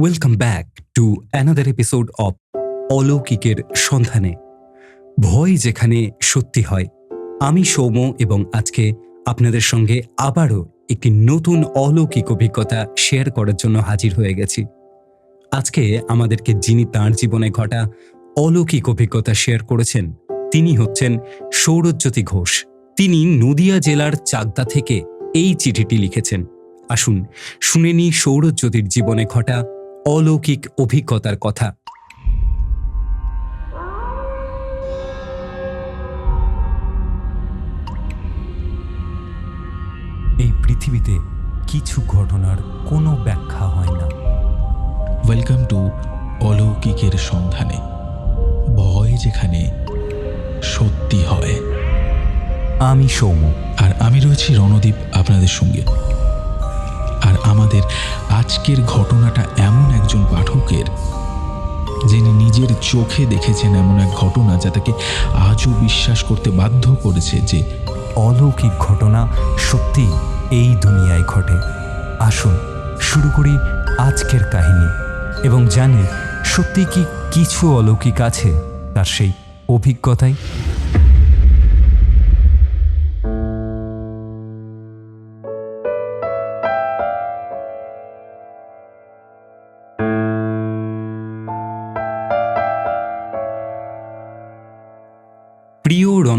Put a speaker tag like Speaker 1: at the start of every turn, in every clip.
Speaker 1: Welcome back to another episode of অলৌকিকের সন্ধানে। ভয় যেখানে সত্যি হয়। আমি সৌম এবং আজকে আপনাদের সঙ্গে আবারও একটি নতুন অলৌকিক অভিজ্ঞতা শেয়ার করার জন্য হাজির হয়ে গেছি। আজকে আমাদেরকে যিনি তাঁর জীবনে ঘটা অলৌকিক অভিজ্ঞতা শেয়ার করেছেন, তিনি হচ্ছেন সৌরজ্যোতি ঘোষ। তিনি নদিয়া জেলার চাকদা থেকে এই চিঠিটি লিখেছেন। আসুন শুনে নিই সৌরজ্যোতির জীবনে ঘটা অলৌকিক অভিজ্ঞতার কথা। এই পৃথিবীতে কিছু ঘটনার কোনো ব্যাখ্যা হয় না।
Speaker 2: ওয়েলকাম টু অলৌকিকের সন্ধানে। ভয় যেখানে সত্যি হয়।
Speaker 1: আমি সৌম
Speaker 2: আর আমি রয়েছি রণদীপ আপনাদের সঙ্গে। আমাদের আজকের ঘটনাটা এমন একজন পাঠকের, যিনি নিজের চোখে দেখেছেন এমন এক ঘটনা যা তাকে আজও বিশ্বাস করতে বাধ্য করেছে যে
Speaker 1: অলৌকিক ঘটনা সত্যি এই দুনিয়ায় ঘটে। আসুন, শুরু করি আজকের কাহিনী এবং জানি সত্যি কি কিছু অলৌকিক আছে তার সেই অভিজ্ঞতায়।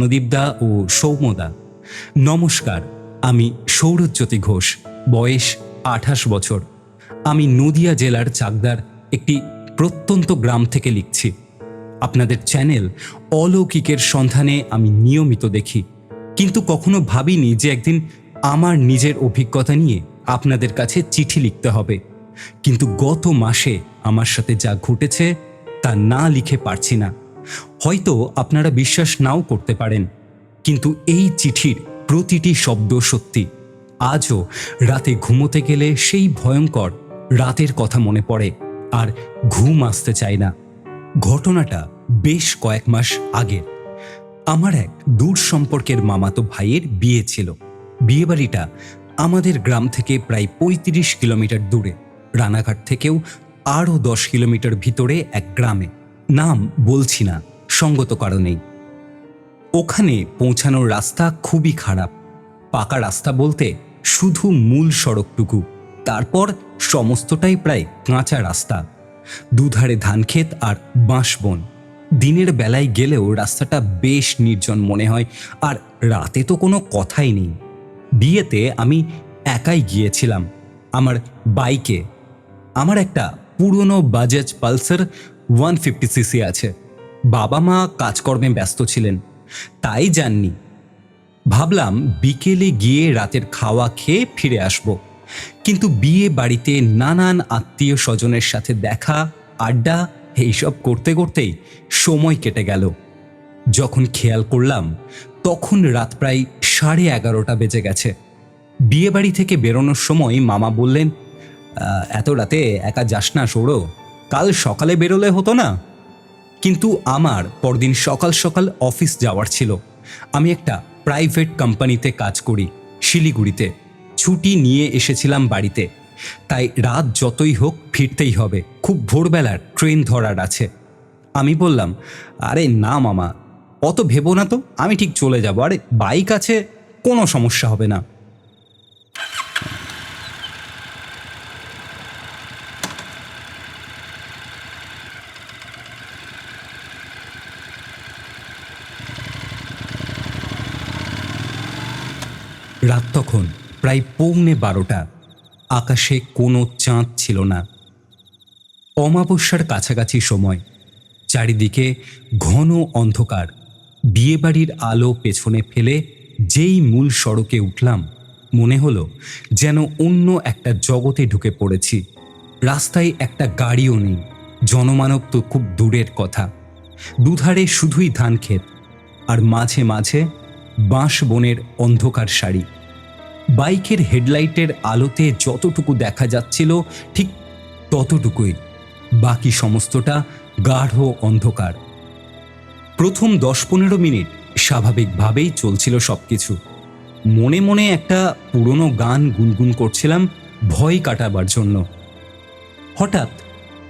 Speaker 1: রণদীপদা ও সৌম্যদা। নমস্কার, আমি সৌরজ্যোতি ঘোষ, বয়স আঠাশ বছর। আমি নদিয়া জেলার চাকদার একটি প্রত্যন্ত গ্রাম থেকে লিখছি। আপনাদের চ্যানেল অলৌকিকের সন্ধানে আমি নিয়মিত দেখি। কিন্তু কখনো ভাবিনি যে একদিন আমার নিজের অভিজ্ঞতা নিয়ে আপনাদের কাছে চিঠি লিখতে হবে। কিন্তু গত মাসে আমার সাথে যা ঘটেছে তা না লিখে পারছি না। হয়তো আপনারা বিশ্বাস নাও করতে পারেন, কিন্তু এই চিঠির প্রতিটি শব্দ সত্যি। আজও রাতে ঘুমোতে গেলে সেই ভয়ঙ্কর রাতের কথা মনে পড়ে, আর ঘুম আসতে চায় না। ঘটনাটা বেশ কয়েক মাস আগের আমার এক দূর সম্পর্কের মামাতো ভাইয়ের বিয়ে ছিল। বিয়েবাড়িটা আমাদের গ্রাম থেকে প্রায় পঁয়ত্রিশ কিলোমিটার দূরে। রানাঘাট থেকেও আরও দশ কিলোমিটার ভিতরে এক গ্রামে। নাম বলছি না, সঙ্গত কারণেই। ওখানে পৌঁছানোর রাস্তা খুবই খারাপ। পাকা রাস্তা বলতে শুধু মূল সড়কটুকু, তারপর সমস্তটাই প্রায় কাঁচা রাস্তা। দুধারে ধানক্ষেত আর বাঁশবন। দিনের বেলায় গেলেও রাস্তাটা বেশ নির্জন মনে হয়, আর রাতে তো কোনো কথাই নেই। বিয়েতে আমি একাই গিয়েছিলাম, আমার বাইকে। আমার একটা পুরনো Bajaj Pulsar one fifty CC আছে। বাবা মা কাজকর্মে ব্যস্ত ছিলেন, তাই যাননি। ভাবলাম বিকেলে গিয়ে রাতের খাওয়া খেয়ে ফিরে আসব। কিন্তু বিয়ে বাড়িতে নানান আত্মীয় স্বজনের সাথে দেখা, আড্ডা, এইসব করতে করতেই সময় কেটে গেল। যখন খেয়াল করলাম, তখন রাত প্রায় সাড়ে এগারোটা বেজে গেছে। বিয়ে বাড়ি থেকে বেরোনোর সময় মামা বললেন এত রাতে একা যাস না সৌরো কাল সকালে বেরোলে হতো না। কিন্তু আমার পরদিন সকাল সকাল অফিস যাওয়ার ছিল। আমি একটা প্রাইভেট কোম্পানিতে কাজ করি, শিলিগুড়িতে। ছুটি নিয়ে এসেছিলাম বাড়িতে। তাই রাত যতই হোক ফিরতেই হবে। খুব ভোরবেলার ট্রেন ধরার আছে। আমি বললাম, আরে না মামা, অত ভেবো না তো, আমি ঠিক চলে যাব। আরে বাইক আছে, কোনো সমস্যা হবে না। রাত তখন প্রায় পৌনে বারোটা। আকাশে কোনো চাঁদ ছিল না। অমাবস্যার কাছাকাছি সময়, চারিদিকে ঘন অন্ধকার। বিয়েবাড়ির আলো পেছনে ফেলে যেই মূল সড়কে উঠলাম, মনে হলো যেন অন্য একটা জগতে ঢুকে পড়েছি। রাস্তায় একটা গাড়িও নেই, জনমানব তো খুব দূরের কথা। দুধারে শুধুই ধান ক্ষেত আর মাঝে মাঝে বাঁশ বনের অন্ধকার সারি। বাইকের হেডলাইটের আলোতে যতটুকু দেখা যাচ্ছিল, ঠিক ততটুকুই। বাকি সমস্তটা গাঢ় অন্ধকার। প্রথম দশ পনেরো মিনিট স্বাভাবিকভাবেই চলছিল সব কিছু মনে মনে একটা পুরনো গান গুনগুন করছিলাম ভয় কাটাবার জন্য। হঠাৎ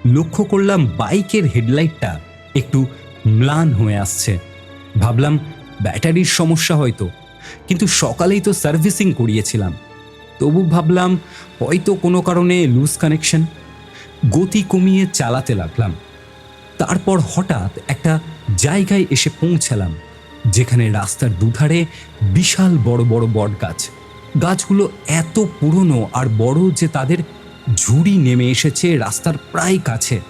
Speaker 1: লক্ষ্য করলাম বাইকের হেডলাইটটা একটু ম্লান হয়ে আসছে। ভাবলাম ব্যাটারির সমস্যা হয়তো। কিন্তু সকালেই তো সার্ভিসিং করিয়েছিলাম। তবু ভাবলাম, হয়তো কোনো কারণে লুজ কানেকশন। গতি কমিয়ে চালাতে লাগলাম। তারপর হঠাৎ একটা জায়গায় এসে পৌঁছালাম, যেখানে রাস্তার দুধারে বিশাল বড় বড় বট গাছ। গাছগুলো এত পুরনো আর বড় যে তাদের ঝুড়ি নেমে এসেছে রাস্তার প্রায় কাছে।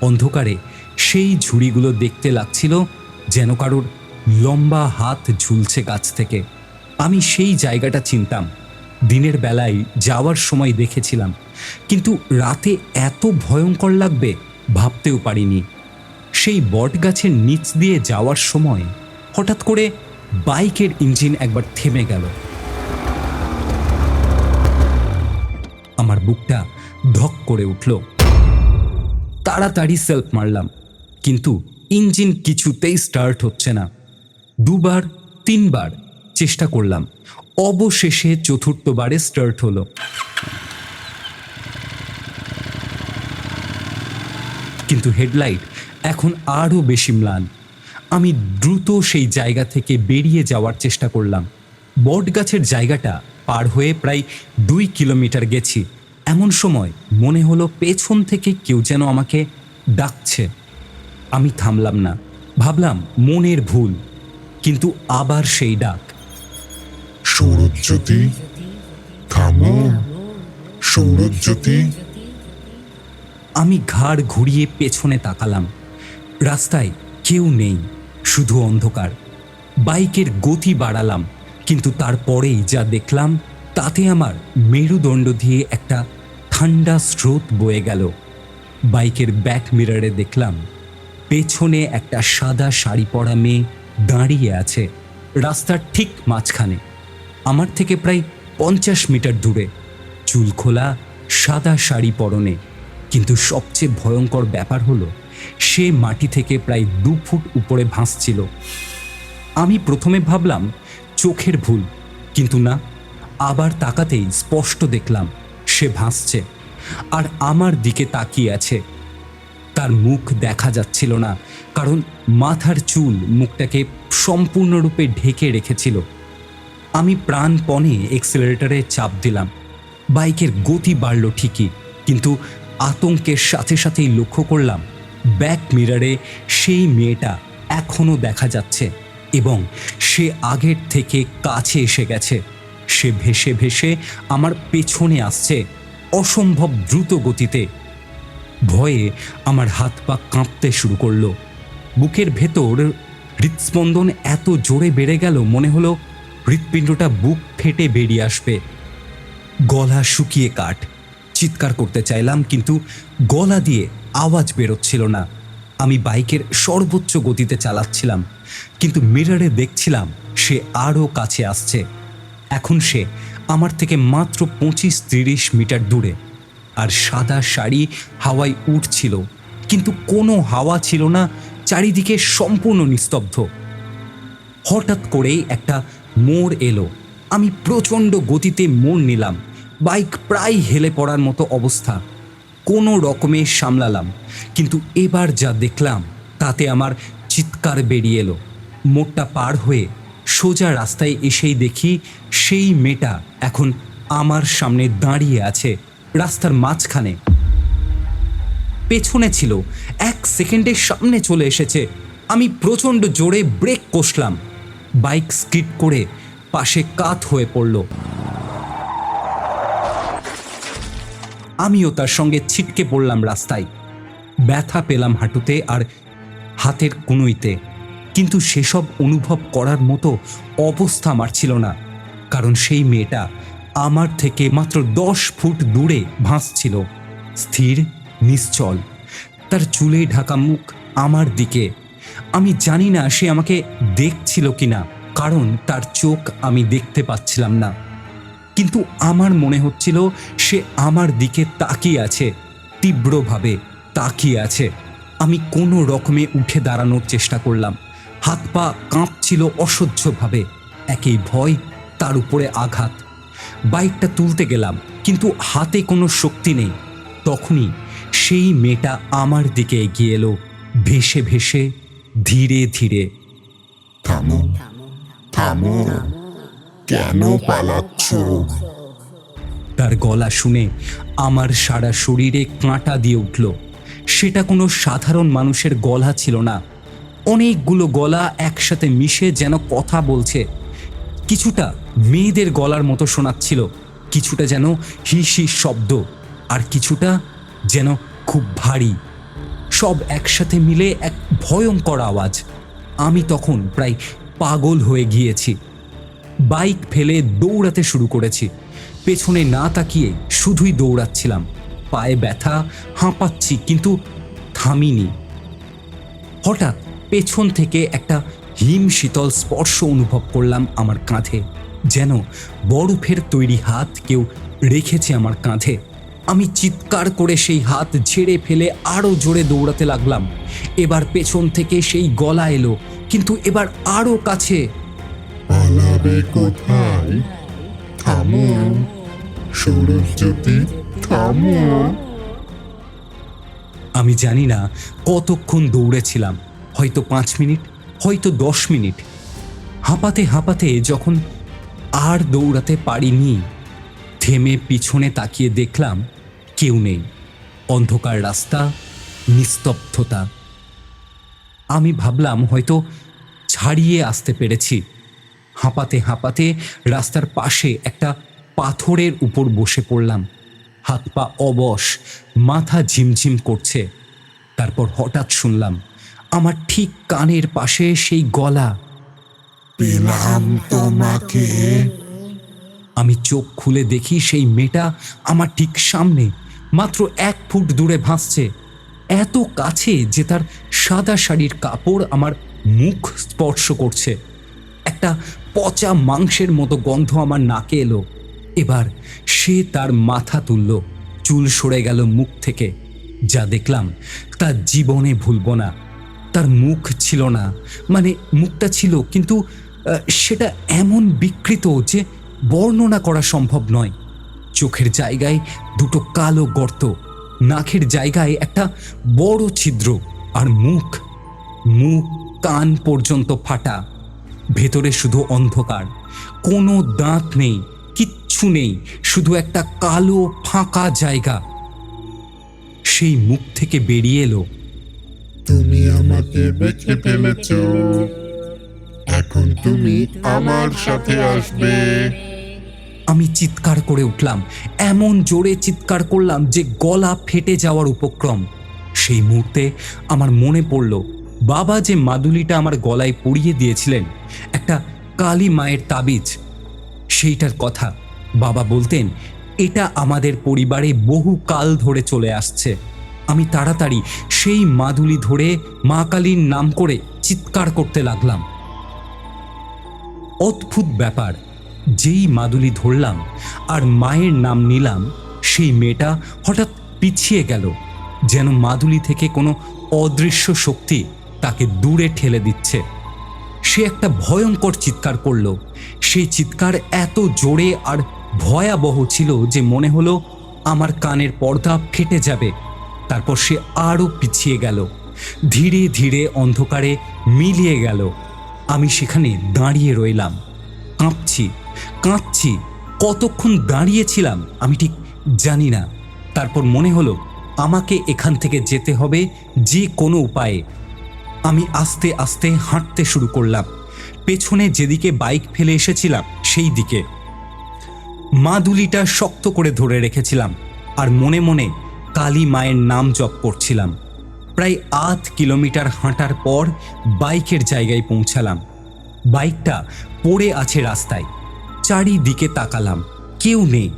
Speaker 1: অন্ধকারে সেই ঝুড়িগুলো দেখতে লাগছিল যেন কারোর লম্বা হাত ঝুলছে গাছ থেকে। আমি সেই জায়গাটা চিনতাম। দিনের বেলায় যাওয়ার সময় দেখেছিলাম। কিন্তু রাতে এত ভয়ঙ্কর লাগবে ভাবতেও পারিনি। সেই বট গাছের নিচ দিয়ে যাওয়ার সময় হঠাৎ করে বাইকের ইঞ্জিন একবার থেমে গেল। আমার বুকটা ধক করে উঠল। তাড়াতাড়ি সেলফ মারলাম। কিন্তু ইঞ্জিন কিছুতেই স্টার্ট হচ্ছে না। দুবার, তিনবার চেষ্টা করলাম। অবশেষে চতুর্থবারে স্টার্ট হলো। কিন্তু হেডলাইট এখন আরও বেশি ম্লান। আমি দ্রুত সেই জায়গা থেকে বেরিয়ে যাওয়ার চেষ্টা করলাম। বট গাছের জায়গাটা পার হয়ে প্রায় দুই কিলোমিটার গেছি। এমন সময় মনে হলো পেছন থেকে কেউ যেন আমাকে ডাকছে। আমি থামলাম না। ভাবলাম মনের ভুল। কিন্তু আবার সেই ডাক।
Speaker 3: সৌরজ্যোতি থামো। সৌরজ্যোতি
Speaker 1: আমি ঘাড় ঘুরিয়ে পেছনে তাকালাম। রাস্তায় কেউ নেই শুধু অন্ধকার। বাইকের গতি বাড়ালাম কিন্তু তারপরেই যা দেখলাম তাতে আমার মেরুদণ্ড দিয়ে একটা ঠান্ডা স্রোত বয়ে গেল। বাইকের ব্যাক মিররে দেখলাম পেছনে একটা সাদা শাড়ি পরা মেয়ে দাঁড়িয়ে আছে রাস্তার ঠিক মাঝখানে। আমার থেকে প্রায় পঞ্চাশ মিটার দূরে। চুল খোলা, সাদা শাড়ি পরনে। কিন্তু সবচেয়ে ভয়ঙ্কর ব্যাপার হলো, সে মাটি থেকে প্রায় দু ফুট উপরে ভাসছিল। আমি প্রথমে ভাবলাম, চোখের ভুল। কিন্তু না, আবার তাকাতেই স্পষ্ট দেখলাম, সে ভাসছে। আর আমার দিকে তাকিয়ে আছে। তার মুখ দেখা যাচ্ছিল না কারণ মাথার চুল মুখটাকে সম্পূর্ণরূপে ঢেকে রেখেছিল। আমি প্রাণপণে এক্সেলারেটরে চাপ দিলাম। বাইকের গতি বাড়ল ঠিকই, কিন্তু আতঙ্কের সাথে সাথেই লক্ষ্য করলাম, ব্যাক মিরারে সেই মেয়েটা এখনও দেখা যাচ্ছে এবং সে আগের থেকে কাছে এসে গেছে। সে ভেসে ভেসে আমার পেছনে আসছে অসম্ভব দ্রুত গতিতে। ভয়ে আমার হাত পা কাঁপতে শুরু করল। বুকের ভেতর হৃৎস্পন্দন এত জোরে বেড়ে গেল, মনে হলো হৃৎপিণ্ডটা বুক ফেটে বেরিয়ে আসবে। গলা শুকিয়ে কাঠ। চিৎকার করতে চাইলাম, কিন্তু গলা দিয়ে আওয়াজ বেরোচ্ছিল না। আমি বাইকের সর্বোচ্চ গতিতে চালাচ্ছিলাম, কিন্তু মিররে দেখছিলাম সে আরও কাছে আসছে। এখন সে আমার থেকে মাত্র পঁচিশ তিরিশ মিটার দূরে, আর সাদা শাড়ি হাওয়ায় উঠছিল, কিন্তু কোনো হাওয়া ছিল না চারিদিকে সম্পূর্ণ নিস্তব্ধ। হঠাৎ করেই একটা মোড় এলো। আমি প্রচণ্ড গতিতে মোড় নিলাম। বাইক প্রায় হেলে পড়ার মতো অবস্থা। কোনো রকমে সামলালাম। কিন্তু এবার যা দেখলাম, তাতে আমার চিৎকার বেরিয়ে এলো। মোড়টা পার হয়ে সোজা রাস্তায় এসেই দেখি সেই মেয়েটা এখন আমার সামনে দাঁড়িয়ে আছে রাস্তার মাঝখানে। পেছনে ছিল। এক সেকেন্ডের সামনে চলে এসেছে। আমি প্রচণ্ড জোরে ব্রেক কষলাম। বাইক স্কিড করে পাশে কাত হয়ে পড়ল। আমিও তার সঙ্গে ছিটকে পড়লাম রাস্তায়। ব্যথা পেলাম হাঁটুতে আর হাতের কুনুইতে। কিন্তু সেসব অনুভব করার মতো অবস্থা আমার ছিল না। কারণ সেই মেয়েটা আমার থেকে মাত্র দশ ফুট দূরে ভাসছিল। স্থির নিশ্চল। তার চুলে ঢাকা মুখ আমার দিকে। আমি জানি না সে আমাকে দেখছিল কি না কারণ তার চোখ আমি দেখতে পাচ্ছিলাম না। কিন্তু আমার মনে হচ্ছিল সে আমার দিকে তাকিয়ে আছে, তীব্রভাবে তাকিয়ে আছে। আমি কোনো রকমে উঠে দাঁড়ানোর চেষ্টা করলাম। হাত পা কাঁপছিল অসহ্যভাবে। একই ভয় তার উপরে আঘাত। বাইকটা তুলতে গেলাম, কিন্তু হাতে কোনো শক্তি নেই। তখনই সেই মেয়েটা আমার দিকে এগিয়ে এলো ভেসে ভেসে ধীরে ধীরে।
Speaker 3: থামো থামো কেন পালাচ্ছ?
Speaker 1: তার গলা শুনে আমার সারা শরীরে কাঁটা দিয়ে উঠল। সেটা কোনো সাধারণ মানুষের গলা ছিল না। অনেকগুলো গলা একসাথে মিশে যেন কথা বলছে। কিছুটা মেয়েদের গলার মতো শোনাচ্ছিল কিছুটা যেন হিস হিস শব্দ আর কিছুটা যেন খুব ভারী। সব একসাথে মিলে এক ভয়ঙ্কর আওয়াজ। আমি তখন প্রায় পাগল হয়ে গিয়েছি। বাইক ফেলে দৌড়াতে শুরু করেছি। পেছনে না তাকিয়ে শুধুই দৌড়াচ্ছিলাম। পায়ে ব্যথা, হাঁপাচ্ছি, কিন্তু থামিনি। হঠাৎ পেছন থেকে একটা হিম শীতল স্পর্শ অনুভব করলাম আমার কাঁধে। যেন বরফের তৈরি হাত কেউ রেখেছে আমার কাঁধে। আমি চিৎকার করে সেই হাত ঝেড়ে ফেলে আরও জোরে দৌড়াতে লাগলাম। এবার পেছন থেকে সেই গলা এলো কিন্তু এবার আরও কাছে।
Speaker 3: পালাবে কোথায়? থামো। সৌরজ্যোতি থামো।
Speaker 1: আমি জানি না কতক্ষণ দৌড়েছিলাম হয়তো পাঁচ মিনিট হয়তো দশ মিনিট। হাঁপাতে হাঁপাতে যখন আর দৌড়াতে পারিনি থেমে পিছনে তাকিয়ে দেখলাম কেউ নেই। অন্ধকার রাস্তা, নিস্তব্ধতা। আমি ভাবলাম হয়তো ছাড়িয়ে আসতে পেরেছি। হাঁপাতে হাঁপাতে রাস্তার পাশে একটা পাথরের উপর বসে পড়লাম। হাত পা অবশ, মাথা ঝিমঝিম করছে। তারপর হঠাৎ শুনলাম, আমার ঠিক কানের পাশে সেই গলা।
Speaker 3: পেলাম তোমাকে।
Speaker 1: আমি চোখ খুলে দেখি সেই মেয়েটা আমার ঠিক সামনে, মাত্র এক ফুট দূরে ভাসছে। এত কাছে যে তার সাদা শাড়ির কাপড় আমার মুখ স্পর্শ করছে। একটা পচা মাংসের মতো গন্ধ আমার নাকে এলো। এবার সে তার মাথা তুলল, চুল সরে গেল মুখ থেকে। যা দেখলাম তা জীবনে ভুলব না। তার মুখ ছিল না মানে মুখটা ছিল, কিন্তু সেটা এমন বিকৃত যে বর্ণনা করা সম্ভব নয়। চোখের জায়গায় দুটো কালো গর্ত, নাকের জায়গায় একটা বড় ছিদ্র আর মুখ। মুখ কান পর্যন্ত ফাটা। ভেতরে শুধু অন্ধকার। কোনো দাঁত নেই, কিচ্ছু নেই, শুধু একটা কালো ফাঁকা জায়গা। সেই মুখ থেকে বেরিয়ে এলো।
Speaker 3: তুমি আমাকে বেছে ফেলেছ। এখন তুমি আমার সাথে আসবে।
Speaker 1: আমি চিৎকার করে উঠলাম, এমন জোরে চিৎকার করলাম যে গলা ফেটে যাওয়ার উপক্রম। সেই মুহূর্তে আমার মনে পড়ল, বাবা যে মাদুলিটা আমার গলায় পরিয়ে দিয়েছিলেন, একটা কালী মায়ের তাবিজ। সেইটার কথা বাবা বলতেন, এটা আমাদের পরিবারে বহু কাল ধরে চলে আসছে। আমি তাড়াতাড়ি সেই মাদুলি ধরে মা কালীর নাম করে চিৎকার করতে লাগলাম। অদ্ভুত ব্যাপার। যেই মাদুলি ধরলাম আর মায়ের নাম নিলাম, সেই মেয়েটা হঠাৎ পিছিয়ে গেল, যেন মাদুলি থেকে কোনো অদৃশ্য শক্তি তাকে দূরে ঠেলে দিচ্ছে। সে একটা ভয়ঙ্কর চিৎকার করল। সেই চিৎকার এত জোরে আর ভয়াবহ ছিল যে মনে হলো আমার কানের পর্দা ফেটে যাবে। তারপর সে আরও পিছিয়ে গেল। ধীরে ধীরে অন্ধকারে মিলিয়ে গেল। আমি সেখানে দাঁড়িয়ে রইলাম। কাঁপছি। কাঁপছি কতক্ষণ দাঁড়িয়েছিলাম আমি ঠিক জানি না। তারপর মনে হলো, আমাকে এখান থেকে যেতে হবে যে কোনো উপায়ে। আমি আস্তে আস্তে হাঁটতে শুরু করলাম। পেছনে যেদিকে বাইক ফেলে এসেছিলাম, সেই দিকে। মাদুলিটা শক্ত করে ধরে রেখেছিলাম আর মনে মনে কালী মায়ের নাম জপ করছিলাম। প্রায় আধ কিলোমিটার হাঁটার পর বাইকের জায়গায় পৌঁছালাম। বাইকটা পড়ে আছে রাস্তায়। চারিদিকে তাকালাম, কেউ নেই।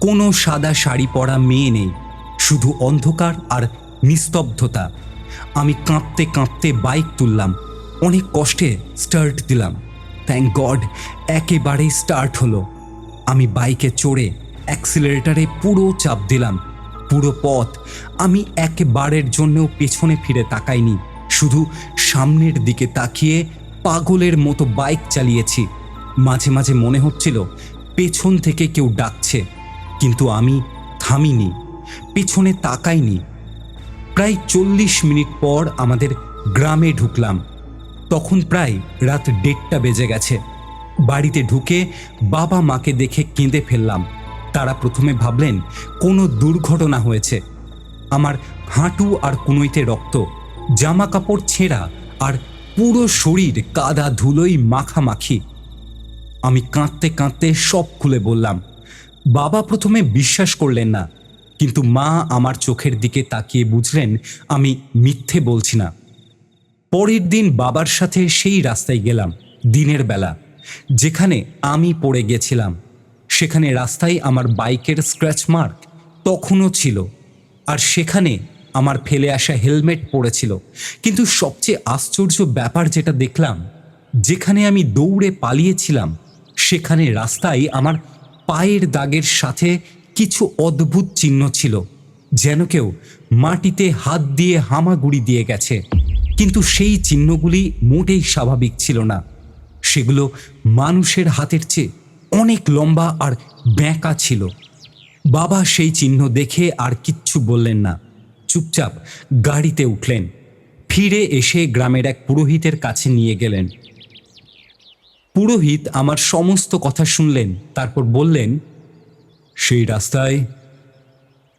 Speaker 1: কোনো সাদা শাড়ি পরা মেয়ে নেই, শুধু অন্ধকার আর নিস্তব্ধতা। আমি কাঁপতে কাঁপতে বাইক তুললাম, অনেক কষ্টে স্টার্ট দিলাম। থ্যাংক গড একেবারেই স্টার্ট হলো। আমি বাইকে চড়ে অ্যাক্সিলারেটারে পুরো চাপ দিলাম, পুরো পথ। আমি একবারের জন্যও পেছনে ফিরে তাকাইনি, শুধু সামনের দিকে তাকিয়ে পাগলের মতো বাইক চালিয়েছি। মাঝে মাঝে মনে হচ্ছিল, পেছন থেকে কেউ ডাকছে, কিন্তু আমি থামিনি, পেছনে তাকাইনি। প্রায় চল্লিশ মিনিট পর আমাদের গ্রামে ঢুকলাম। তখন প্রায় রাত দেড়টা বেজে গেছে। বাড়িতে ঢুকে বাবা মাকে দেখে কেঁদে ফেললাম। তারা প্রথমে ভাবলেন, কোনো দুর্ঘটনা হয়েছে। আমার হাঁটু আর কুনোইতে রক্ত জামা কাপড় ছেঁড়া আর পুরো শরীর কাদা ধুলোই মাখামাখি। আমি কাঁদতে কাঁদতে সব খুলে বললাম, বাবা প্রথমে বিশ্বাস করলেন না, কিন্তু মা আমার চোখের দিকে তাকিয়ে বুঝলেন আমি মিথ্যে বলছি না। পরের দিন বাবার সাথে সেই রাস্তায় গেলাম, দিনের বেলা, যেখানে আমি পড়ে গেছিলাম। সেখানে রাস্তায় আমার বাইকের স্ক্র্যাচ মার্ক তখনও ছিল, আর সেখানে আমার ফেলে আসা হেলমেট পড়েছিল। কিন্তু সবচেয়ে আশ্চর্য ব্যাপার যেটা দেখলাম, যেখানে আমি দৌড়ে পালিয়েছিলাম সেখানে রাস্তায় আমার পায়ের দাগের সাথে কিছু অদ্ভুত চিহ্ন ছিল, যেন কেউ মাটিতে হাত দিয়ে হামাগুড়ি দিয়ে গেছে। কিন্তু সেই চিহ্নগুলি মোটেই স্বাভাবিক ছিল না। সেগুলো মানুষের হাতের চেয়ে অনেক লম্বা আর ব্যাঁকা ছিল। বাবা সেই চিহ্ন দেখে আর কিচ্ছু বললেন না। চুপচাপ গাড়িতে উঠলেন। ফিরে এসে গ্রামের এক পুরোহিতের কাছে নিয়ে গেলেন। পুরোহিত আমার সমস্ত কথা শুনলেন, তারপর বললেন, সেই রাস্তায়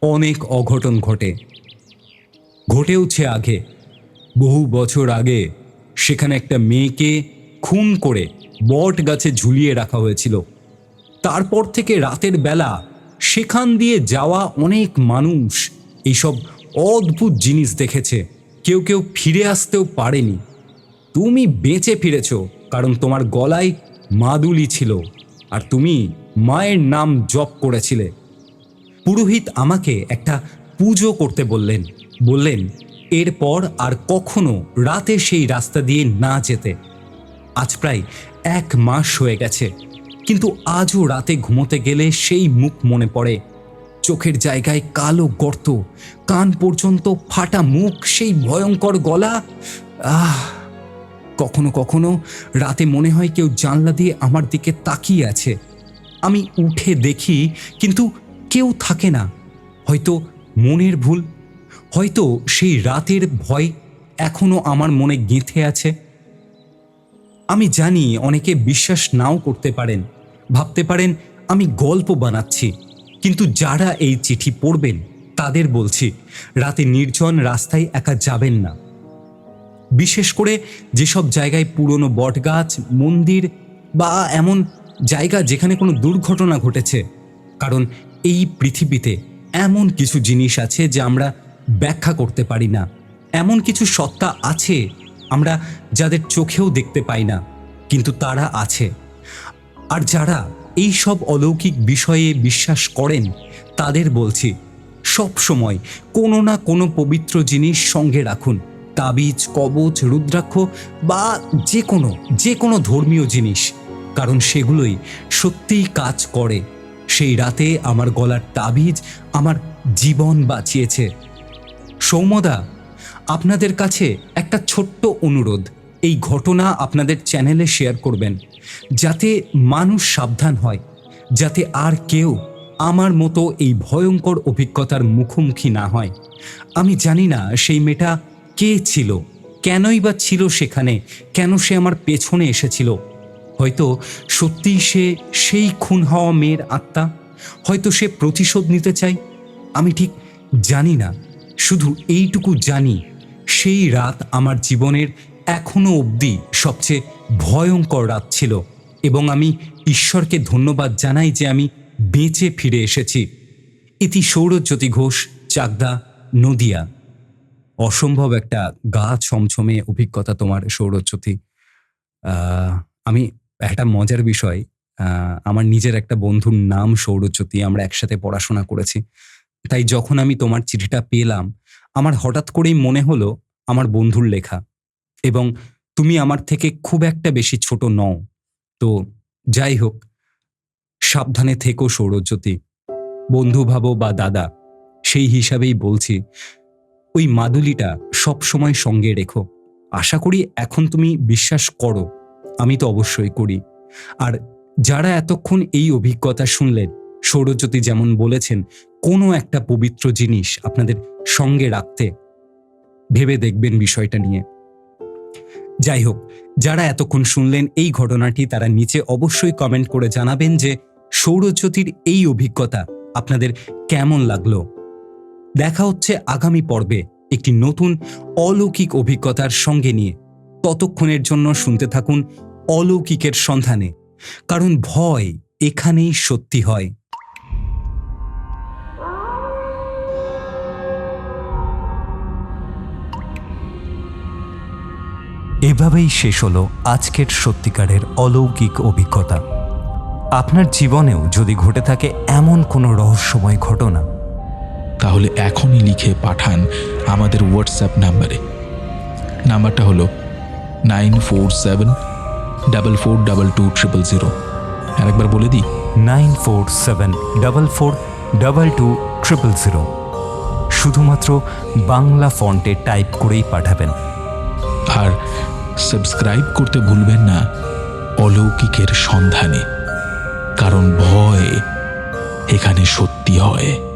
Speaker 1: অনেক অঘটন ঘটে। ঘটেওছে আগে। বহু বছর আগে সেখানে একটা মেয়েকে খুন করে বট গাছে ঝুলিয়ে রাখা হয়েছিল। তারপর থেকে রাতের বেলা সেখান দিয়ে যাওয়া অনেক মানুষ এইসব অদ্ভুত জিনিস দেখেছে। কেউ কেউ ফিরে আসতেও পারেনি। তুমি বেঁচে ফিরেছ। কারণ তোমার গলায় মাদুলি ছিল আর তুমি মায়ের নাম জপ করেছিলে। পুরোহিত আমাকে একটা পুজো করতে বললেন। বললেন, এরপর আর কখনো রাতে সেই রাস্তা দিয়ে না যেতে। আজ প্রায় এক মাস হয়ে গেছে, কিন্তু আজও রাতে ঘুমোতে গেলে সেই মুখ মনে পড়ে। চোখের জায়গায় কালো গর্ত, কান পর্যন্ত ফাটা মুখ, সেই ভয়ঙ্কর গলা, আহ! কখনো কখনো রাতে মনে হয় কেউ জানলা দিয়ে আমার দিকে তাকিয়ে আছে। আমি উঠে দেখি, কিন্তু কেউ থাকে না। হয়তো মনের ভুল, হয়তো সেই রাতের ভয় এখনও আমার মনে গেঁথে আছে। আমি জানি অনেকে বিশ্বাস নাও করতে পারেন, ভাবতে পারেন আমি গল্প বানাচ্ছি, কিন্তু যারা এই চিঠি পড়বেন, তাদের বলছি, রাতে নির্জন রাস্তায় একা যাবেন না। বিশেষ করে যেসব জায়গায় পুরনো বটগাছ, মন্দির বা এমন জায়গা যেখানে কোনো দুর্ঘটনা ঘটেছে। কারণ এই পৃথিবীতে এমন কিছু জিনিস আছে যা আমরা ব্যাখ্যা করতে পারি না। এমন কিছু সত্তা আছে আমরা যাদের চোখেও দেখতে পাই না, কিন্তু তারা আছে। আর যারা এই সব অলৌকিক বিষয়ে বিশ্বাস করেন, তাদের বলছি সব সময় কোনো না কোনো পবিত্র জিনিস সঙ্গে রাখুন। তাবিজ, কবচ, রুদ্রাক্ষ বা যে কোনো যে কোনো ধর্মীয় জিনিস, কারণ সেগুলোই সত্যিই কাজ করে। সেই রাতে আমার গলার তাবিজ আমার জীবন বাঁচিয়েছে। সৌমদা আপনাদের কাছে একটা ছোট্ট অনুরোধ। এই ঘটনা আপনাদের চ্যানেলে শেয়ার করবেন। যাতে মানুষ সাবধান হয়। যাতে আর কেউ আমার মতো এই ভয়ঙ্কর অভিজ্ঞতার মুখোমুখি না হয়। আমি জানি না সেই মেয়েটা কে ছিল? কেনই বা ছিল সেখানে? কেন সে আমার পেছনে এসেছিল? হয়তো সত্যিই সে সেই খুন হওয়া মেয়ের আত্মা? হয়তো সে প্রতিশোধ নিতে চায়? আমি ঠিক জানি না। শুধু এইটুকু জানি, সেই রাত আমার জীবনের এখনও অবধি সবচেয়ে ভয়ঙ্কর রাত ছিল এবং আমি ঈশ্বরকে ধন্যবাদ জানাই যে আমি বেঁচে ফিরে এসেছি। ইতি সৌরজ্যোতি ঘোষ, চাকদা, নদিয়া। অসম্ভব একটা গা ছমছমে অভিজ্ঞতা তোমার সৌরজ্যোতি। আহ, আমি একটা মজার বিষয় আমার নিজের একটা বন্ধুর নাম সৌরজ্যোতি আমরা একসাথে পড়াশোনা করেছি। তাই যখন আমি তোমার চিঠিটা পেলাম আমার হঠাৎ করেই মনে হলো আমার বন্ধুর লেখা এবং তুমি আমার থেকে খুব একটা বেশি ছোট নও। তো যাই হোক সাবধানে থেকো সৌরজ্যোতি। বন্ধু ভাবো বা দাদা সেই হিসাবেই বলছি ওই মাদুলিটা সব সময় সঙ্গে রেখো। আশা করি এখন তুমি বিশ্বাস করো, আমি তো অবশ্যই করি। আর যারা এতক্ষণ এই অভিজ্ঞতা শুনলেন, সৌরজ্যোতি যেমন বলেছেন, কোনো একটা পবিত্র জিনিস আপনাদের সঙ্গে রাখতে ভেবে দেখবেন বিষয়টা নিয়ে। যাই হোক, যারা এতক্ষণ শুনলেন এই ঘটনাটি, তারা নিচে অবশ্যই কমেন্ট করে জানাবেন যে সৌরজ্যোতির এই অভিজ্ঞতা আপনাদের কেমন লাগল। দেখা হচ্ছে আগামী পর্বে একটি নতুন অলৌকিক অভিজ্ঞতার সঙ্গে নিয়ে। ততক্ষণের জন্য শুনতে থাকুন অলৌকিকের সন্ধানে, কারণ ভয় এখানেই সত্যি হয়। এভাবেই শেষ হলো আজকের সত্যিকারের অলৌকিক অভিজ্ঞতা। আপনার জীবনেও যদি ঘটে থাকে এমন কোনো রহস্যময় ঘটনা
Speaker 2: তাহলে এখনই লিখে পাঠান আমাদের হোয়াটসঅ্যাপ নাম্বারে। নাম্বারটা হলো nine four seven double four double two triple zero আরেকবার বলে দিই।
Speaker 1: Nine four seven double four double two triple zero শুধুমাত্র বাংলা ফন্টে টাইপ করেই পাঠাবেন।
Speaker 2: আর সাবস্ক্রাইব করতে ভুলবেন না অলৌকিকের সন্ধানে কারণ ভয় এখানে সত্যি হয়।